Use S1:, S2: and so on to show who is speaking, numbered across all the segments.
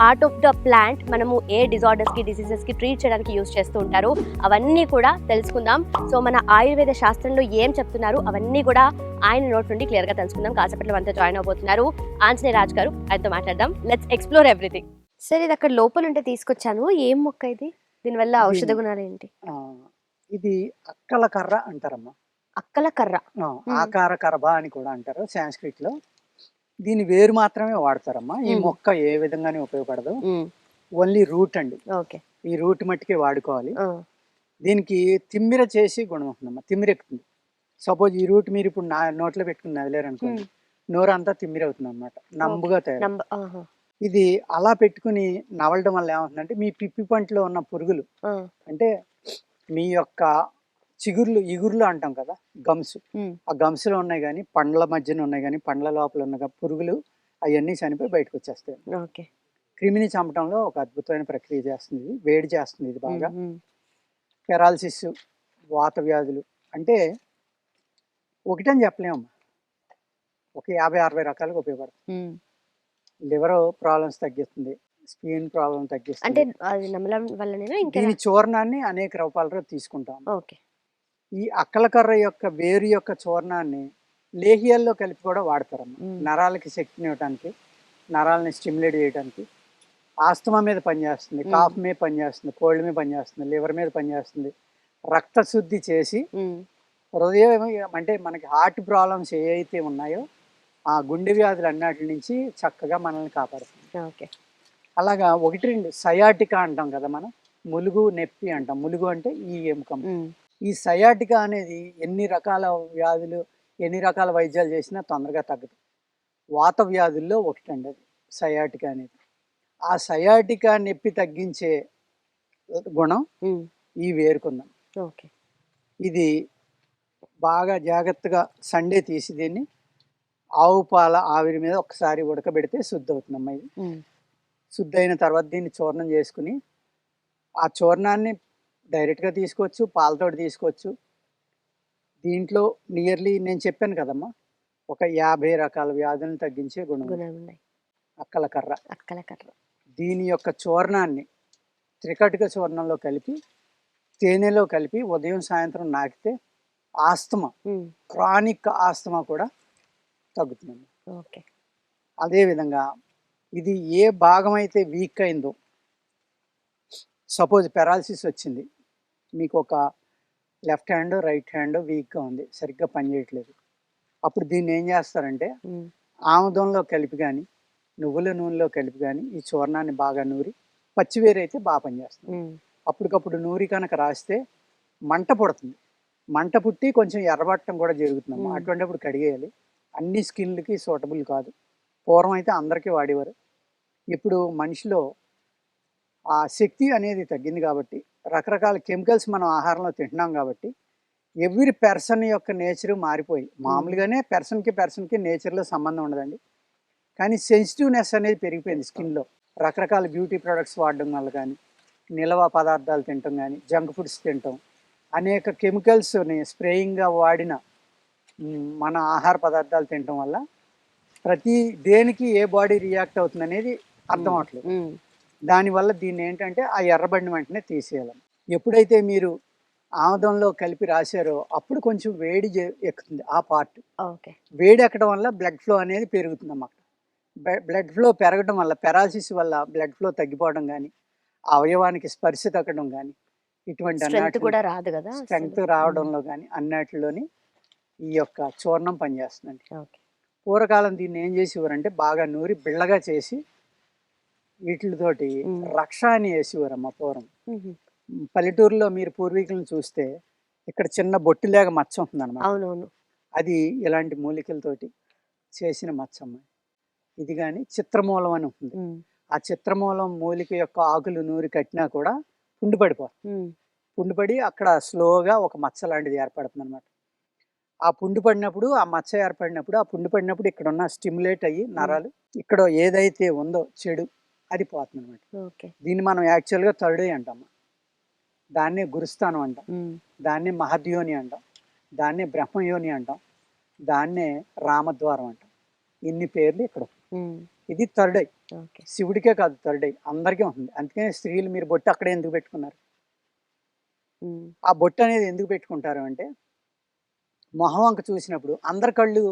S1: Part of the plant మనము ఏ డిజార్డర్స్కి డిసీజెస్కి treat చేయడానికి యూస్ చేస్తూ ఉంటారు. అవన్నీ కూడా తెలుసుకుందాం. సో మన ఆయుర్వేద శాస్త్రంలో ఏం చెప్తున్నారు? అవన్నీ కూడా ఆయన నోట్ నుండి క్లియర్గా తెలుసుకుందాం. కాసేపట్లో మనతో జాయిన్ అవబోతున్నారు ఆంజనేయ రాజ్ గారు. ఆయనతో మాట్లాడదాం. లెట్స్ ఎక్స్ప్లోర్ ఎవ్రీథింగ్ సరే ఇది అక్కడ లోపల ఉంటే తీసుకొచ్చాను. ఏం మొక్క ఇది? దీనివల్ల ఔషధ గుణాలు ఏంటి?
S2: ఇది అక్కల కర్ర అంటారమ్మా.
S1: అక్కల కర్ర.
S2: ఆ, ఆకార కరభ అని కూడా అంటారు సాంస్క్రిట్లో దీని వేరు మాత్రమే వాడతారమ్మా. ఈ. మొక్క ఏ విధంగానే ఉపయోగపడదు. ఓన్లీ రూట్ అండి.
S1: ఓకే.
S2: ఈ రూట్ మట్టికే వాడుకోవాలి. దీనికి తిమ్మిర చేసి గుణం ఉంటుందమ్మా. తిమ్మిర ఎక్కుతుంది. సపోజ్ ఈ రూట్ మీరు ఇప్పుడు నా నోట్లో పెట్టుకుని నదిలేరు అనుకోండి నోరు అంతా తిమ్మిరి అవుతుంది అనమాట నంబుగా తయారు. ఇది అలా పెట్టుకుని నవలడం వల్ల ఏమవుతుందంటే మీ పిప్పి పంటలో ఉన్న పురుగులు. అంటే మీ యొక్క చిగుర్లు ఇగుర్లు అంటాం కదా గమ్స్. ఆ గమ్స్లో ఉన్నాయి కానీ పండ్ల మధ్యన ఉన్నాయి కానీ పండ్ల లోపల ఉన్న పురుగులు అవన్నీ చనిపోయి బయటకు వచ్చేస్తాయి.
S1: ఓకే.
S2: క్రిమిని చంపడంలో ఒక అద్భుతమైన ప్రక్రియ చేస్తుంది. వేడి చేస్తుంది ఇది బాగా. పెరాలసిస్ వాత వ్యాధులు. అంటే ఒకటని చెప్పలేము ఒక యాభై అరవై రకాలుగా ఉపయోగపడుతుంది. లివర్ ప్రాబ్లమ్స్ తగ్గిస్తుంది. స్కిన్ ప్రాబ్లం
S1: అంటే
S2: తగ్గిస్తుంది
S1: ఇంకా
S2: దీని చూర్ణాన్ని అనేక రూపాలలో తీసుకుంటాం.
S1: ఓకే.
S2: ఈ అక్కలకర్ర యొక్క వేరు యొక్క చూర్ణాన్ని లేహియాల్లో కలిపి కూడా వాడతారమ్మ
S1: మ్మ్.
S2: నరాలకి శక్తిని ఇవ్వడానికి నరాలని స్టిమ్యులేట్ చేయడానికి ఆస్తమా మీద పనిచేస్తుంది. కాఫ్ మీద పనిచేస్తుంది కోల్డ్ మీద పనిచేస్తుంది లివర్ మీద పనిచేస్తుంది రక్త శుద్ధి చేసి. హృదయం అంటే మనకి హార్ట్ ప్రాబ్లమ్స్ ఏ అయితే ఉన్నాయో ఆ గుండె వ్యాధులు అన్నిటి నుంచి చక్కగా మనల్ని కాపాడుతుంది
S1: ఓకే
S2: అలాగా ఒకటి రెండు సయాటికా అంటాం కదా మనం ములుగు నొప్పి అంటాం ములుగు అంటే ఈ ఎముకం. ఈ సయాటికా అనేది ఎన్ని రకాల వ్యాధులు ఎన్ని రకాల వైద్యాలు చేసినా తొందరగా తగ్గదు. వాత వ్యాధుల్లో ఒకటండి అది సయాటికా అనేది. ఆ సయాటికా నొప్పి తగ్గించే గుణం. ఈ వేరుకుందాం.
S1: ఓకే.
S2: ఇది బాగా జాగ్రత్తగా సండే తీసి దీన్ని ఆవు పాల ఆవిరి మీద ఒకసారి ఉడకబెడితే శుద్ధి అవుతుందమ్మా ఇది. శుద్ధి అయిన తర్వాత దీన్ని చూర్ణం చేసుకుని ఆ చూర్ణాన్ని డైరెక్ట్గా తీసుకోవచ్చు పాలతోటి తీసుకోవచ్చు. దీంట్లో నియర్లీ నేను చెప్పాను కదమ్మా ఒక యాభై రకాల వ్యాధులను తగ్గించే గుణం.
S1: గుణాలు ఉన్నాయి
S2: అక్కల కర్ర.
S1: అక్కల కర్ర.
S2: దీని యొక్క చూర్ణాన్ని త్రికటిక చూర్ణంలో కలిపి తేనెలో కలిపి ఉదయం సాయంత్రం నాకితే ఆస్తమా
S1: ఉమ్.
S2: క్రానిక్ ఆస్తమా కూడా తగ్గుతుంది
S1: ఓకే.
S2: అదేవిధంగా ఇది ఏ భాగం అయితే వీక్ అయిందో సపోజ్ పెరాలసిస్ వచ్చింది. మీకు ఒక లెఫ్ట్ హ్యాండ్ రైట్ హ్యాండ్ వీక్గా ఉంది. సరిగ్గా పనిచేయట్లేదు అప్పుడు దీన్ని ఏం చేస్తారంటే. ఆముదంలో కలిపి కానీ నువ్వుల నూనెలో కలిపి కానీ ఈ చూర్ణాన్ని బాగా నూరి పచ్చివేరు అయితే బాగా పనిచేస్తుంది. అప్పటికప్పుడు నూరి కనుక రాస్తే మంట పుడుతుంది. మంట పుట్టి కొంచెం ఎర్రబట్టడం కూడా జరుగుతుంది. అటువంటిప్పుడు కడిగేయాలి. అన్ని స్కిన్లకి సూటబుల్ కాదు. పూర్వం అయితే అందరికీ వాడేవారు. ఇప్పుడు మనిషిలో ఆ శక్తి అనేది తగ్గింది కాబట్టి రకరకాల కెమికల్స్ మనం ఆహారంలో తింటున్నాం కాబట్టి ఎవ్రీ పెర్సన్ యొక్క నేచర్ మారిపోయి మామూలుగానే పెర్సన్కి పెర్సన్కి నేచర్లో సంబంధం ఉండదండి. కానీ సెన్సిటివ్నెస్ అనేది పెరిగిపోయింది స్కిన్లో. రకరకాల బ్యూటీ ప్రొడక్ట్స్ వాడడం వల్ల కానీ నిల్వ పదార్థాలు తినటం కానీ జంక్ ఫుడ్స్ తినటం అనేక కెమికల్స్ని స్ప్రేయింగ్గా వాడిన మన ఆహార పదార్థాలు తినటం వల్ల ప్రతి దేనికి ఏ బాడీ రియాక్ట్ అవుతుంది అనేది అర్థం అవట్లేదు. దానివల్ల దీన్ని ఏంటంటే ఆ ఎర్రబండి వెంటనే తీసేయాలి. ఎప్పుడైతే మీరు ఆముదంలో కలిపి రాశారో అప్పుడు కొంచెం వేడి ఎక్కుతుంది ఆ పార్ట్.
S1: ఓకే.
S2: వేడి ఎక్కడం వల్ల బ్లడ్ ఫ్లో అనేది పెరుగుతుంది అన్నమాట బ్లడ్ ఫ్లో పెరగడం వల్ల పెరాలసిస్ వల్ల బ్లడ్ ఫ్లో తగ్గిపోవడం కానీ అవయవానికి స్పర్శ తగ్గడం కానీ ఇటువంటి
S1: స్ట్రెంత్ కూడా రాదు కదా.
S2: స్ట్రెంగ్త్ రావడంలో కానీ అన్నిటిలోని ఈ యొక్క చూర్ణం పనిచేస్తుందండి. పూర్వకాలం దీన్ని ఏం చేసేవారంటే బాగా నూరి బిళ్ళగా చేసి వీటితోటి. రక్ష అని వేసేవారమ్మ పూర్వం.
S1: ఉహు.
S2: పల్లెటూరులో మీరు పూర్వీకులను చూస్తే ఇక్కడ చిన్న బొట్టులాగా మచ్చ ఉంటుంది
S1: అవునవును.
S2: అది ఇలాంటి మూలికలతోటి చేసిన మచ్చమ్మ. ఇది కానీ చిత్రమూలం అని ఉంటుంది. ఆ చిత్రమూలం మూలిక యొక్క ఆకులు నూరి కట్టినా కూడా పుండు పడిపోతుంది
S1: ఉమ్,
S2: పుండు పడి అక్కడ స్లోగా ఒక మచ్చ లాంటిది ఏర్పడుతుంది అనమాట ఆ పుండు పడినప్పుడు ఆ మచ్చ ఏర్పడినప్పుడు ఆ పుండు పడినప్పుడు ఇక్కడ ఉన్న స్టిమ్యులేట్ అయ్యి నరాలు ఇక్కడ ఏదైతే ఉందో చెడు అది పోతుంది అనమాట దీన్ని మనం యాక్చువల్గా థర్డ్ అంటాం. దాన్నే గురుస్థానం అంటాం. దాన్నే మహద్యోని అంటాం. దాన్నే బ్రహ్మయోని అంటాం. దాన్నే రామద్వారం అంటాం. ఇన్ని పేర్లు ఇక్కడ ఇది థర్డ్ ఐ శివుడికే కాదు థర్డ్ ఐ అందరికీ ఉంటుంది. అందుకనే స్త్రీలు మీరు బొట్టు అక్కడే ఎందుకు పెట్టుకున్నారు? ఆ బొట్టు అనేది ఎందుకు పెట్టుకుంటారు అంటే మొహం వంక చూసినప్పుడు అందరి కళ్ళు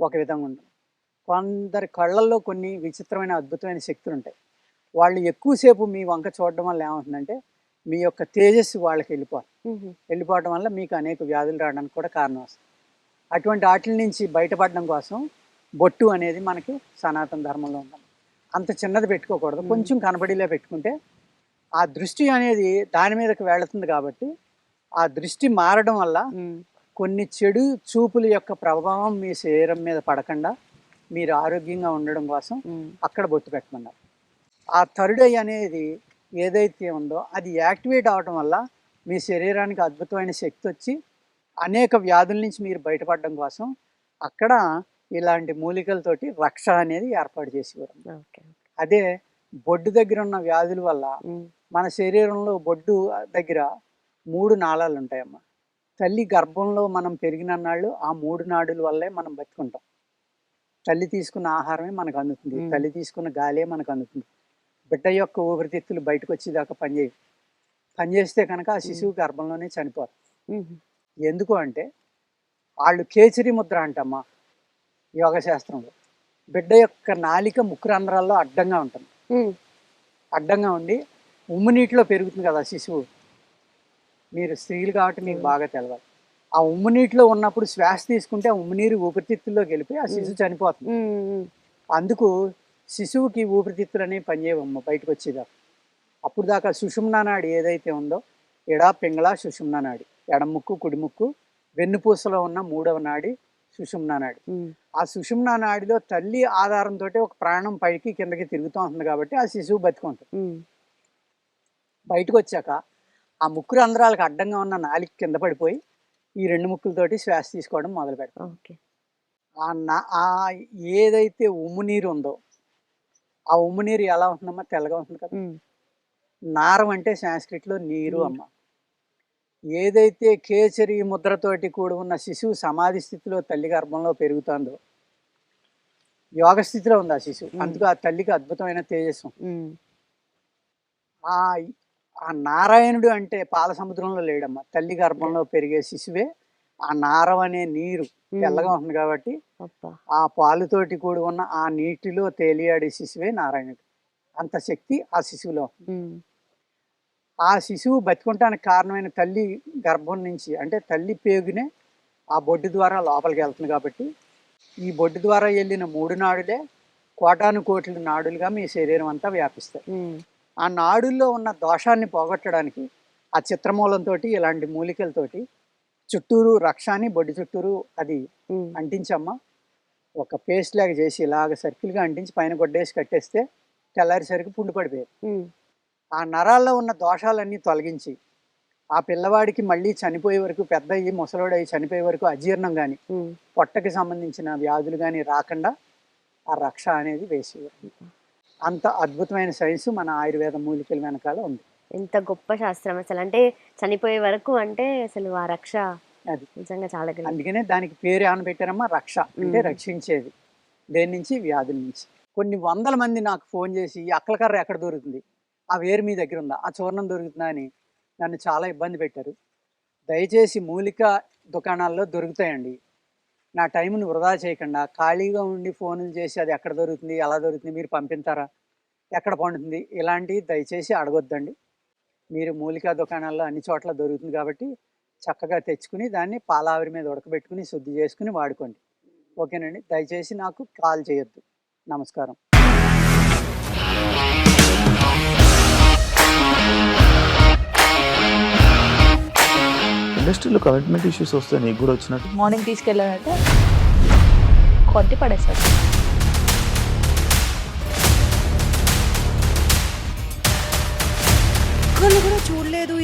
S2: ఒక విధంగా ఉంటుంది కొందరి కళ్ళల్లో కొన్ని విచిత్రమైన అద్భుతమైన శక్తులు ఉంటాయి. వాళ్ళు ఎక్కువసేపు మీ వంక చూడడం వల్ల ఏమవుతుందంటే మీ యొక్క తేజస్సు వాళ్ళకి వెళ్ళిపోవాలి వెళ్ళిపోవడం వల్ల మీకు అనేక వ్యాధులు రావడానికి కూడా కారణం వస్తుంది. అటువంటి వాటి నుంచి బయటపడడం కోసం బొట్టు అనేది మనకి సనాతన ధర్మంలో ఉంది అంత చిన్నది పెట్టుకోకూడదు. కొంచెం కనబడిలే పెట్టుకుంటే ఆ దృష్టి అనేది దాని మీదకి వెళుతుంది కాబట్టి ఆ దృష్టి మారడం వల్ల కొన్ని చెడు చూపుల యొక్క ప్రభావం మీ శరీరం మీద పడకుండా మీరు ఆరోగ్యంగా ఉండడం కోసం అక్కడ బొట్టు పెట్టమన్నారు. ఆ థర్డ్ ఐ అనేది ఏదైతే ఉందో అది యాక్టివేట్ అవడం వల్ల మీ శరీరానికి అద్భుతమైన శక్తి వచ్చి అనేక వ్యాధుల నుంచి మీరు బయటపడడం కోసం అక్కడ ఇలాంటి మూలికలతోటి రక్ష అనేది ఏర్పాటు చేసేవారు. అదే బొడ్డు దగ్గర ఉన్న వ్యాధుల వల్ల మన శరీరంలో బొడ్డు దగ్గర మూడు నాళాలు ఉంటాయమ్మా. తల్లి గర్భంలో మనం పెరిగిన నాళ్ళు ఆ మూడు నాడుల వల్లే మనం బతుకుంటాం. తల్లి తీసుకున్న ఆహారమే మనకు అందుతుంది. తల్లి తీసుకున్న గాలే మనకు అందుతుంది. బిడ్డ యొక్క ఊపిరితిత్తులు బయటకు వచ్చేదాకా పనిచేయవు పనిచేస్తే కనుక ఆ శిశువు గర్భంలోనే చనిపోరు ఎందుకు అంటే వాళ్ళు కేచరి ముద్ర అంటమ్మా యోగ శాస్త్రంలో బిడ్డ యొక్క నాలిక ముక్కు రంధ్రాల్లో అడ్డంగా ఉంటుంది. అడ్డంగా ఉండి ఉమ్ము నీటిలో పెరుగుతుంది కదా శిశువు. మీరు స్త్రీలు కాబట్టి మీకు బాగా తెలవాలి. ఆ ఉమ్ము నీటిలో ఉన్నప్పుడు శ్వాస తీసుకుంటే ఆ ఉమ్ము నీరు ఊపిరితిత్తుల్లోకి వెళ్ళిపోయి ఆ శిశువు చనిపోతుంది. అందుకు శిశువుకి ఊపిరితిత్తులు అనేవి పనిచేయవమ్మ బయటకు వచ్చేదాకా అప్పుడు దాకా సుషుమ్నా నాడి ఏదైతే ఉందో ఎడా పింగళ సుషుమ్నా నాడి. ఎడమ ముక్కు కుడి ముక్కు వెన్నుపూసలో ఉన్న మూడవ నాడి సుషుమ్నా నాడి. ఆ సుషుమ్నా నాడిలో తల్లి ఆధారంతో ఒక ప్రాణం పైకి కిందకి తిరుగుతూ ఉంటుంది కాబట్టి ఆ శిశువు బతుకుంటుంది. బయటకు వచ్చాక ఆ ముక్కు రంధ్రాలకు అడ్డంగా ఉన్న నాలిక కింద పడిపోయి ఈ రెండు ముక్కులతోటి శ్వాస తీసుకోవడం మొదలు పెడతాం ఆ ఏదైతే ఉమ్ము నీరు ఉందో ఆ ఉమ్ము నీరు ఎలా ఉంటుందమ్మా? తెల్లగా ఉంటుంది కదా. నారం అంటే సాంస్క్రిట్లో నీరు. అమ్మ. ఏదైతే కేచరి ముద్రతోటి కూడి ఉన్న శిశువు సమాధి స్థితిలో తల్లి గర్భంలో పెరుగుతుందో యోగ స్థితిలో ఉంది ఆ శిశువు. అందుకు ఆ తల్లికి అద్భుతమైన తేజస్సు. ఆ నారాయణుడు అంటే పాల సముద్రంలో లేడమ్మా. తల్లి గర్భంలో పెరిగే శిశువే ఆ నారం అనే నీరు తెల్లగా ఉంది కాబట్టి ఆ పాలుతోటి కూడి ఉన్న ఆ నీటిలో తేలియాడే శిశువే నారాయణుడు. అంత శక్తి ఆ శిశువులో ఆ శిశువు బతుకుంటానికి కారణమైన తల్లి గర్భం నుంచి అంటే తల్లి పేగునే ఆ బొడ్డు ద్వారా లోపలికి వెళ్తుంది కాబట్టి ఈ బొడ్డు ద్వారా వెళ్ళిన మూడు నాడులే కోటాను కోట్ల నాడులుగా మీ శరీరం అంతా వ్యాపిస్తాయి. ఆ నాడుల్లో ఉన్న దోషాన్ని పోగొట్టడానికి ఆ చిత్రమూలంతో ఇలాంటి మూలికలతోటి చుట్టూరు రక్షాన్ని బొడ్డు చుట్టూరు అది అంటించమ్మా. ఒక పేస్ట్ లాగా చేసి ఇలాగ సర్కిల్గా అంటించి పైన గొడ్డేసి కట్టేస్తే తెల్లారిసరికి పుండు పడిపోయేది.
S1: ఉమ్,
S2: ఆ నరాల్లో ఉన్న దోషాలన్నీ తొలగించి ఆ పిల్లవాడికి మళ్ళీ చనిపోయే వరకు పెద్ద అయ్యి ముసలోడు అయ్యి చనిపోయే వరకు అజీర్ణం కానీ పొట్టకి సంబంధించిన వ్యాధులు కానీ రాకుండా ఆ రక్ష అనేది వేసేవారు. అంత అద్భుతమైన సైన్స్ మన ఆయుర్వేద మూలికల వెనకాల ఉంది.
S1: ఎంత గొప్ప శాస్త్రం అసలు. అంటే చనిపోయే వరకు అంటే అసలు ఆ రక్ష
S2: అది.
S1: నిజంగా చాలా
S2: అందుకనే దానికి పేరు ఏమని పెట్టారమ్మా? రక్ష. అంటే. రక్షించేది. దేని నుంచి? వ్యాధుల నుంచి. కొన్ని వందల మంది నాకు ఫోన్ చేసి ఈ అక్కలకర్ర ఎక్కడ దొరుకుతుంది? ఆ వేరు మీ దగ్గర ఉందా? ఆ చూర్ణం దొరుకుతుందా? అని నన్ను చాలా ఇబ్బంది పెట్టారు. దయచేసి మూలిక దుకాణాల్లో దొరుకుతాయండి. నా టైంని వృధా చేయకుండా ఖాళీగా ఉండి ఫోన్లు చేసి అది ఎక్కడ దొరుకుతుంది? ఎలా దొరుకుతుంది? మీరు పంపిస్తారా? ఎక్కడ పండుతుంది? ఇలాంటివి దయచేసి అడగొద్దండి. మీరు మూలికా దుకాణాల్లో అన్ని చోట్ల దొరుకుతుంది కాబట్టి చక్కగా తెచ్చుకుని దాన్ని పాలావిరి మీద ఉడకబెట్టుకుని శుద్ధి చేసుకుని వాడుకోండి. ఓకేనండి? దయచేసి నాకు కాల్ చేయొద్దు. నమస్కారం.
S3: ఇండస్ట్రీలో కమిట్మెంట్ ఇష్యూస్ వస్తే నీకు కూడా వచ్చినట్టు?
S4: మార్నింగ్ తీసుకెళ్ళాలంటే? కొట్టి పడేస్తారు